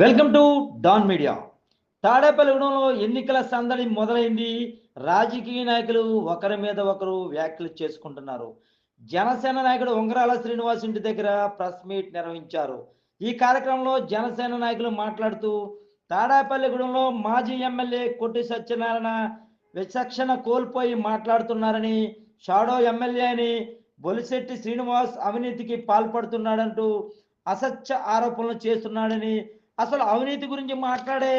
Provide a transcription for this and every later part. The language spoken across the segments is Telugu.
Welcome to Don media. తాడేపల్లిగూడెంలో ఎన్నికల సందడి మొదలైంది. రాజకీయ నాయకులు ఒకరి మీద ఒకరు వ్యాఖ్యలు చేసుకుంటున్నారు. జనసేన నాయకుడు ఉంగరాల శ్రీనివాస్ ఇంటి దగ్గర ప్రెస్ మీట్ నిర్వహించారు. ఈ కార్యక్రమంలో జనసేన నాయకులు మాట్లాడుతూ తాడేపల్లిగూడెంలో మాజీ ఎమ్మెల్యే కొట్టి సత్యనారాయణ విచక్షణ కోల్పోయి మాట్లాడుతున్నారని షాడో ఎమ్మెల్యే అని బొలిశెట్టి శ్రీనివాస్ అవినీతికి పాల్పడుతున్నాడంటూ అసత్య ఆరోపణలు చేస్తున్నాడని అసలు అవినీతి గురించి మాట్లాడే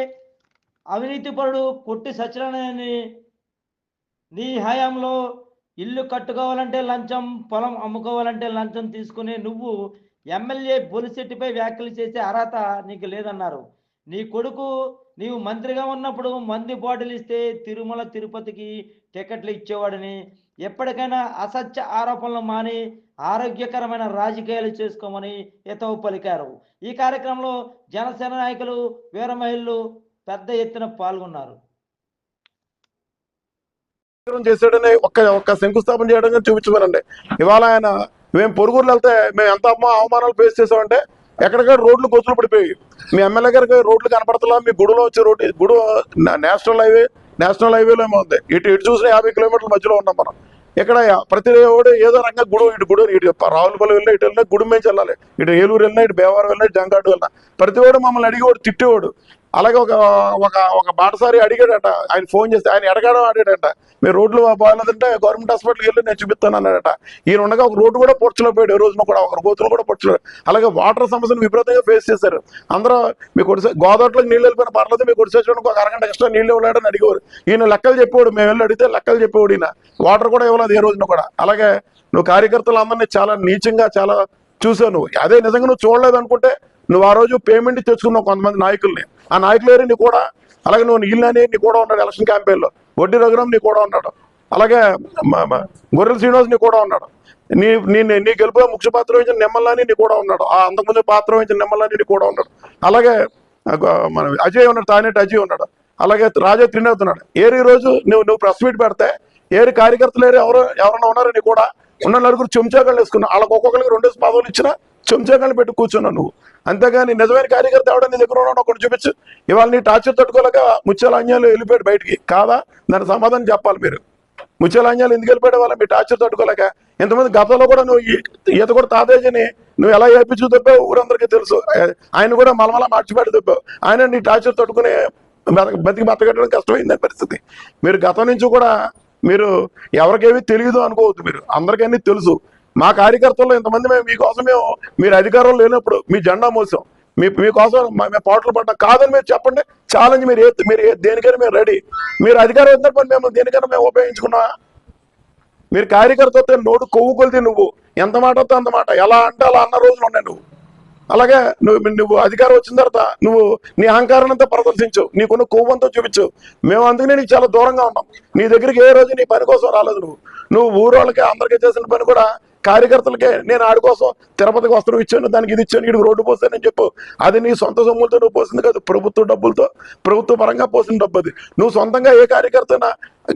అవినీతి పరుడు కొట్టి సత్యనారాయణని నీ హయాంలో ఇల్లు కట్టుకోవాలంటే లంచం పొలం అమ్ముకోవాలంటే లంచం తీసుకునే నువ్వు ఎమ్మెల్యే బొలిశెట్టిపై వ్యాఖ్యలు చేసే అర్హత నీకు లేదన్నారు. నీ కొడుకు నీవు మంత్రిగా ఉన్నప్పుడు మంది బాటిల్ ఇస్తే తిరుమల తిరుపతికి టికెట్లు ఇచ్చేవాడని. ఎప్పటికైనా అసత్య ఆరోపణలు మాని ఆరోగ్యకరమైన రాజకీయాలు చేసుకోమని హితవు పలికారు. ఈ కార్యక్రమంలో జనసేన నాయకులు వీర మహిళలు పెద్ద ఎత్తున పాల్గొన్నారు. చేశాడని ఒక్క ఒక్క శంకుస్థాపన చేయడం చూపించమనండి. ఇవాళ ఆయన మేము పొరుగురులు వెళ్తే మేము ఎంత అమ్మ అవమానాలు ఫేస్ చేసామంటే ఎక్కడికక్కడ రోడ్లు గొంతులు పడిపోయి మీ ఎమ్మెల్యే గారికి రోడ్లు కనపడతలా మీ గుడిలో వచ్చే రోడ్డు గుడి నేషనల్ హైవే నేషనల్ హైవేలో ఏమో ఉంది. ఇటు ఇటు చూసిన యాభై కిలోమీటర్ల మధ్యలో ఉన్నాం మనం. ఇక్కడ ప్రతి ఓడు ఏదో రకంగా గుడి ఇటు గుడి ఇటు రావులపల్లి వెళ్ళినా ఇటు వెళ్ళినా గుడి మీద వెళ్ళాలి. ఇటు ఏలూరు వెళ్ళినా ఇటు బేవారం వెళ్ళినా ఇటు జంగాడు వెళ్ళినా. ప్రతి వాడు మమ్మల్ని అడిగేవాడు తిట్టేవాడు. అలాగే ఒక ఒక ఒక బాటసారి అడిగాడట. ఆయన ఫోన్ చేస్తే ఆయన ఎడగాడం అడిగాడట మీరు రోడ్లు బాగాలేదంటే గవర్నమెంట్ హాస్పిటల్కి వెళ్ళి నేను చూపిస్తాను అన్నాడట ఈయన ఉండగా ఒక రోడ్డు కూడా పొడ్చలో పోయాడు. ఈ రోజున కూడా ఒక గోతులు కూడా పొడ్చలో అలాగే వాటర్ సమస్యను విపరీతంగా ఫేస్ చేశారు. అందరూ మీకు కొడిసే గోదావరిలోకి నీళ్ళు వెళ్ళిపోయిన పర్లేదు. మీకు కొడిసేసుకోవడానికి ఒక అరగంట ఎక్స్ట్రా నీళ్ళు ఇవ్వలేడని అడిగేవారు. ఈయన లెక్కలు చెప్పేవాడు. మేము వెళ్ళి అడిగితే లెక్కలు చెప్పేవాడు ఈయన. వాటర్ కూడా ఇవ్వలేదు ఏ రోజున కూడా. అలాగే నువ్వు కార్యకర్తలు అందరినీ చాలా నీచంగా చాలా చూసావు నువ్వు. అదే నిజంగా నువ్వు చూడలేదు అనుకుంటే నువ్వు ఆ రోజు పేమెంట్ తెచ్చుకున్నావు కొంతమంది నాయకుల్ని. ఆ నాయకులు ఎవరు నీ కూడా? అలాగే నువ్వు నీళ్ళని నీ కూడా ఉన్నాడు ఎలక్షన్ క్యాంపెయిన్లో వడ్డీ రఘురామ్ నీ కూడా ఉన్నాడు. అలాగే గొర్రెల శ్రీనివాస్ నీ కూడా ఉన్నాడు. నీ నీ నీ- గెలుపులో ముఖ్య పాత్ర వహించిన నిమ్మల్లాని నీ కూడా ఉన్నాడు. ఆ అంతకుముందు పాత్ర వహించిన నిమ్మల్లాని నీ కూడా ఉన్నాడు. అలాగే మన అజయ్ ఉన్నాడు తానేటి అజయ్ ఉన్నాడు. అలాగే రాజా త్రినాథ్ ఉన్నాడు. ఏరి రోజు నువ్వు నువ్వు ప్రెస్ మీట్ పెడితే ఏరి కార్యకర్తలు ఏరు ఎవరు ఎవరైనా ఉన్నారని నీ కూడా? ఉన్న నలుగురు చెంచాగాళ్ళు వేసుకున్నావు వాళ్ళకి ఒక్కొక్కరికి రెండేసి పదవులు ఇచ్చినా చెంచాగాళ్ళు పెట్టి కూర్చున్నావు నువ్వు. అంతేగాని నిజమైన కార్యకర్త ఎవడో నీ దగ్గర ఉన్నాడో ఒకటి చూపించు. ఇవాళ నీ టార్చర్ తట్టుకోలేక ముత్యాలాంజాలు వెళ్ళిపోయాడు బయటికి. కాదా? దాని సమాధానం చెప్పాలి మీరు. ముత్యాలాంజాలు ఎందుకు వెళ్ళిపోయాడు వాళ్ళ? మీ టార్చర్ తట్టుకోలేక. ఎంతమంది గతంలో కూడా నువ్వు ఈ- ఈత కూడా తాతేజని నువ్వు ఎలా ఏపించు తప్పావు ఊరందరికీ తెలుసు. ఆయన కూడా మలమల మార్చిపెట్టి తప్పావు ఆయన నీ టార్చర్ తట్టుకుని బతక- బతికి బతకడం కష్టమైంది పరిస్థితి. మీరు గతం నుంచి కూడా మీరు ఎవరికేమీ తెలియదు అనుకోవద్దు మీరు. అందరికీ తెలుసు. మా కార్యకర్తల్లో ఇంతమంది మేము మీకోసం మేము మీరు అధికారంలో లేనప్పుడు మీ జెండా మోసాం. మీ మీకోసం మేము పాటలు పడ్డాం కాదని మీరు చెప్పండి. ఛాలెంజ్ మీరు ఏ మీరు దేనికైనా మేము రెడీ మీరు అధికారం వచ్చినప్పుడు మేము దేనికైనా మేము ఉపయోగించుకున్నా మీరు కార్యకర్త వస్తే నోటు కొవ్వు కొలితే నువ్వు ఎంత మాట వస్తే అంత మాట. ఎలా అంటే అలా అన్న రోజులు ఉన్నాయి నువ్వు. అలాగే నువ్వు నువ్వు అధికారం వచ్చిన తర్వాత నువ్వు నీ అహంకారం అంతా ప్రదర్శించు. నీకున్న కొవ్వు అంతా చూపించు. మేము అందుకనే నీకు చాలా దూరంగా ఉన్నాం. నీ దగ్గరికి ఏ రోజు నీ పని కోసం రాలేదు నువ్వు. నువ్వు ఊరోళ్ళకి అందరికీ చేసిన పని కూడా కార్యకర్తలకే నేను ఆడి కోసం తిరుపతికి వస్త్రం ఇచ్చాను దానికి ఇది ఇచ్చాను ఇటు రోడ్డు పోసానని చెప్పు. అది నీ సొంత సొమ్ములతో నువ్వు పోసింది కాదు ప్రభుత్వ డబ్బులతో ప్రభుత్వ పరంగా పోసిన డబ్బు అది. నువ్వు సొంతంగా ఏ కార్యకర్తనా?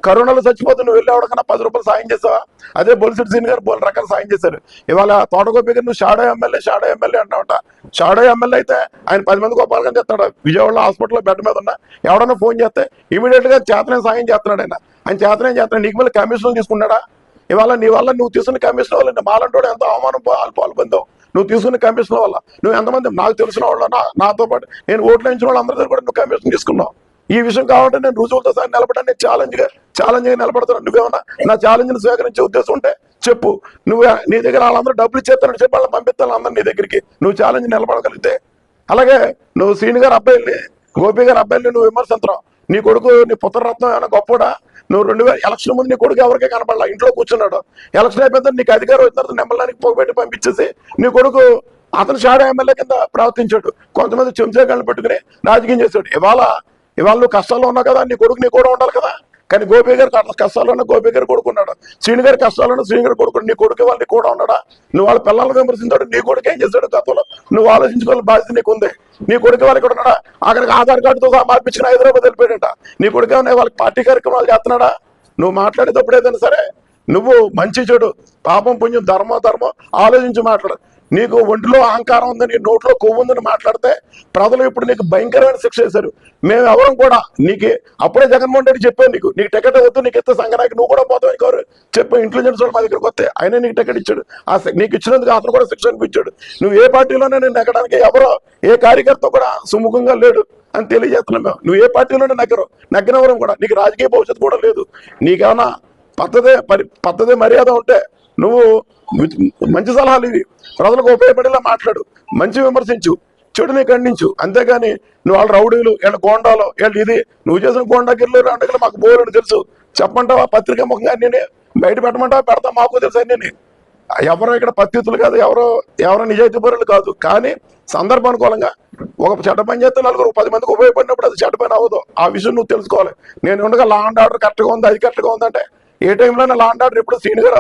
కరోనాలో చచ్చిపోతే నువ్వు వెళ్ళి ఎవరికన్నా పది రూపాయలు సాయం చేసావా అదే బొలిసిటి సీన్ గారు బోల్ రకాల సాయం చేశారు. ఇవాళ తోటగోపి గారు నువ్వు షాడో ఎమ్మెల్యే షాడో ఎమ్మెల్యే అంటావట షాడో ఎమ్మెల్యే అయితే ఆయన పది మంది గోపాలకం చేస్తాడు. విజయవాడలో హాస్పిటల్లో బెడ్ మీద ఉన్నా ఎవడన్నా ఫోన్ చేస్తే ఇమీడియట్గా చేతనే సాయం చేస్తున్నాడు ఆయన. ఆయన చేతనే చేస్తున్నాడు. నీకు మళ్ళీ కమిషన్లు తీసుకున్నాడా? ఇవాళ నీ వల్ల నువ్వు తీసుకున్న కమిషన్ వల్ల మాలంటోడు ఎంత అవమానం పాలు పాల్పొందావు నువ్వు తీసుకున్న కమిషన్ వల్ల నువ్వు ఎంతమంది నాకు తెలిసిన వాళ్ళు నా నాతో పాటు నేను ఓట్లు వేయించిన వాళ్ళు అందరి దగ్గర కూడా నువ్వు కమిషన్ తీసుకున్నావు. ఈ విషయం కావాలంటే నేను రుజువులతో సహా నిలబడని ఛాలెంజ్గా నిలబడతాను. గా నువ్వేమన్నా నా ఛాలెంజ్ని స్వీకరించే ఉద్దేశం ఉంటే చెప్పు. నువ్వు నీ దగ్గర వాళ్ళందరూ డబ్బులు ఇచ్చేస్తానని చెప్పి వాళ్ళని పంపిస్తాను అందరూ నీ దగ్గరికి. నువ్వు ఛాలెంజ్ నిలబడగలిగితే. అలాగే నువ్వు శ్రీని గారు అబ్బాయిల్ని గోపి గారు అబ్బాయిల్ని నువ్వు విమర్శించరావు నీ కొడుకు నీ పుత్రరత్నం ఏమైనా గొప్పడా నువ్వు రెండు వేల ఎలక్షన్ ముందు నీ కొడుకు ఎవరికే కనపడలా? ఇంట్లో కూర్చున్నాడు. ఎలక్షన్ అయిపోయిన నీకు అధికారం వచ్చిన తర్వాత నెమ్మలానికి పోగబెట్టి పంపించేసి నీ కొడుకు అతను షాడ ఎమ్మెల్యే కింద ప్రవర్తించాడు. కొంతమంది చెంచాగాళ్ళని పెట్టుకుని రాజకీయం చేశాడు. ఇవాళ ఇవాళ నువ్వు కష్టాల్లో ఉన్నావు కదా నీ కొడుకు నీ కూడా ఉండాలి కదా? కానీ గోపి గారు అట్లా కష్టాల్లో గోపి గారు కొడుకున్నాడు. శ్రీని గారి కష్టాల్లో శ్రీని గారు కొడుకు నీ కొడుకు వాళ్ళని కూడా ఉన్నాడా? నువ్వు వాళ్ళ పిల్లలను విమర్శించాడు. నీ కొడుకు ఏం చేశాడు గతంలో? నువ్వు ఆలోచించుకోవాలి బాధ్యత నీకు ఉంది నీ కొడుకు వాళ్ళకి ఉన్నాడా? అక్కడికి ఆధార్ కార్డుతో మార్పించిన హైదరాబాద్ వెళ్ళిపోయాడంట. నీ కొడుకు ఏమన్నా వాళ్ళకి పార్టీ కార్యక్రమాలు చేస్తున్నాడా? నువ్వు మాట్లాడేటప్పుడు ఏదైనా సరే నువ్వు మంచి చెడు పాపం పుణ్యం ధర్మం ధర్మం ఆలోచించి మాట్లాడు. నీకు ఒంటిలో అహంకారం ఉందని నోట్లో కొవ్వుందని మాట్లాడితే ప్రజలు ఇప్పుడు నీకు భయంకరమైన శిక్ష వేశారు. మేము ఎవరం కూడా నీకు అప్పుడే జగన్మోహన్ రెడ్డి చెప్పాను నీకు నీకు టికెట్ వద్దు నీకు ఇస్తే సంఘనానికి నువ్వు కూడా పోతావు ఇంకోరు చెప్పు ఇంటెలిజెన్స్ వాళ్ళు మా దగ్గరికి వస్తే ఆయన నీకు టికెట్ ఇచ్చాడు. ఆ నీకు ఇచ్చినందుకు అతను కూడా శిక్ష అనిపించాడు. నువ్వు ఏ పార్టీలోనే నేను ఎక్కడానికి ఎవరో ఏ కార్యకర్త కూడా సుముఖంగా లేడు అని తెలియజేస్తున్నాం మేము. నువ్వు ఏ పార్టీలోనే నగ్గరు నగ్గినవరం కూడా. నీకు రాజకీయ భవిష్యత్తు కూడా లేదు. నీకేమన్నా పద్ధతే పరి పద్ధతి మర్యాద ఉంటే నువ్వు మంచి సలహాలు ఇవి. ప్రజలకు ఉపయోగపడేలా మాట్లాడు మంచి విమర్శించు చెడుని ఖండించు. అంతేగాని నువ్వు వాళ్ళ రౌడీలు వీళ్ళ గోండాలు వీళ్ళు ఇది నువ్వు చేసిన గోండాగిర్లు రాండగిర్లు మాకు బోరుడు తెలుసు. చెప్పమంటావా? పత్రిక ముఖంగా నేనే బయట పెట్టమంటావా? పెడతా మాకు తెలుసు అన్నీ ఎవరో ఇక్కడ పత్తితులు కాదు ఎవరో ఎవరో నిజాయితీ పరులు కాదు. కానీ సందర్భానుకూలంగా ఒక చెడ్డ పని చేస్తే నలుగురు పది మందికి ఉపయోగపడినప్పుడు అది చెడ్డ పని అవ్వదు. ఆ విషయం నువ్వు తెలుసుకోవాలి. నేను ఉండగా లా అండ్ ఆర్డర్ కరెక్ట్గా ఉంది అది కరెక్ట్గా ఉందంటే ఏ టైంలోనే లా అండ్ ఆర్డర్ ఇప్పుడు సీనియర్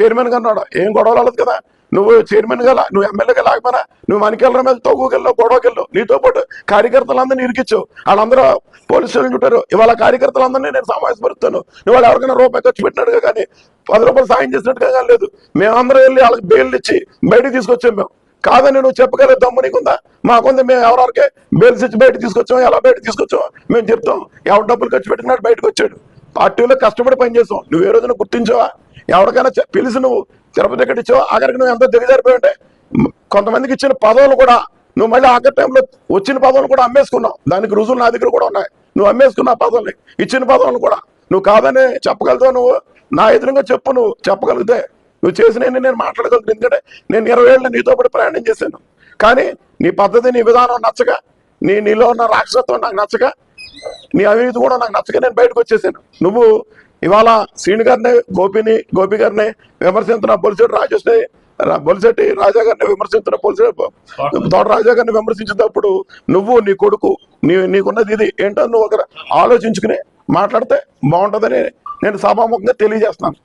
చైర్మన్గా ఉన్నాడు. ఏం గొడవలు కదా? నువ్వు చైర్మన్ గల నువ్వు ఎమ్మెల్యేగా లేకపోయినా నువ్వు మనకెళ్ళడం మీద తోగుకెళ్ళావు గొడవకెళ్ళావు నీతో పాటు కార్యకర్తలందరినీ ఇరికిచ్చావు వాళ్ళందరూ పోలీస్ స్టేషన్ చుట్టారు ఇవాళ కార్యకర్తలందరినీ నేను సమావేశపరుస్తాను. నువ్వు వాళ్ళు ఎవరికైనా రూపాయి ఖర్చు పెట్టినట్టుగా కానీ పది రూపాయలు సాయం చేసినట్టుగా కానీ లేదు. మేమందరూ వెళ్ళి వాళ్ళకి బెయిల్ ఇచ్చి బయటికి తీసుకొచ్చాం మేము. కాదని నువ్వు చెప్పగలే దమ్ము నీకుందా? మాకుంది మేము ఎవరెవరికి బెయిల్స్ ఇచ్చి బయట తీసుకొచ్చాం ఎలా బయట తీసుకొచ్చాం? మేము చెప్తాం. ఎవరు డబ్బులు ఖర్చు పెట్టినట్టు బయటకు వచ్చాడు. పార్టీలో కష్టపడి పనిచేస్తాం నువ్వు ఏ రోజున గుర్తించావా? ఎవరికైనా చె- పిలిచి నువ్వు తిరుపతి ఎక్కడ ఇచ్చావు ఆఖరికి నువ్వు ఎంత దిగజారిపోయి ఉంటే కొంతమందికి ఇచ్చిన పదవులు కూడా నువ్వు మళ్ళీ ఆఖరి టైంలో వచ్చిన పదవులు కూడా అమ్మేసుకున్నావు. దానికి రుజువులు నా దగ్గర కూడా ఉన్నాయి. నువ్వు అమ్మేసుకున్న పదవుల్ని ఇచ్చిన పదవులు కూడా. నువ్వు కాదని చెప్పగలుగుతావు నువ్వు. నా ఎదురుగా చెప్పు నువ్వు చెప్పగలిగితే. నువ్వు చేసిన నేను మాట్లాడగలుగుతాను. ఎందుకంటే నేను ఇరవై ఏళ్ళు నీతో పాటు ప్రయాణం చేశాను. కానీ నీ పద్ధతి నీ విధానం నచ్చక నీ నీలో ఉన్న రాక్షసత్వం నాకు నచ్చక నీ అవినీతి కూడా నాకు నచ్చక నేను బయటకు వచ్చేసాను. నువ్వు ఇవాళ శ్రీని గారిని గోపిని గోపి గారిని విమర్శించిన బొలిశెట్టి రాజేష్ని బొలిశెట్టి రాజా గారిని విమర్శించిన బొలిశెట్టి తోట రాజా గారిని విమర్శించినప్పుడు నువ్వు నీ కొడుకు నీ నీకున్నది ఇది ఏంటో నువ్వు ఒక ఆలోచించుకుని మాట్లాడితే బాగుంటుందని నేను సభాముఖంగా తెలియజేస్తున్నాను.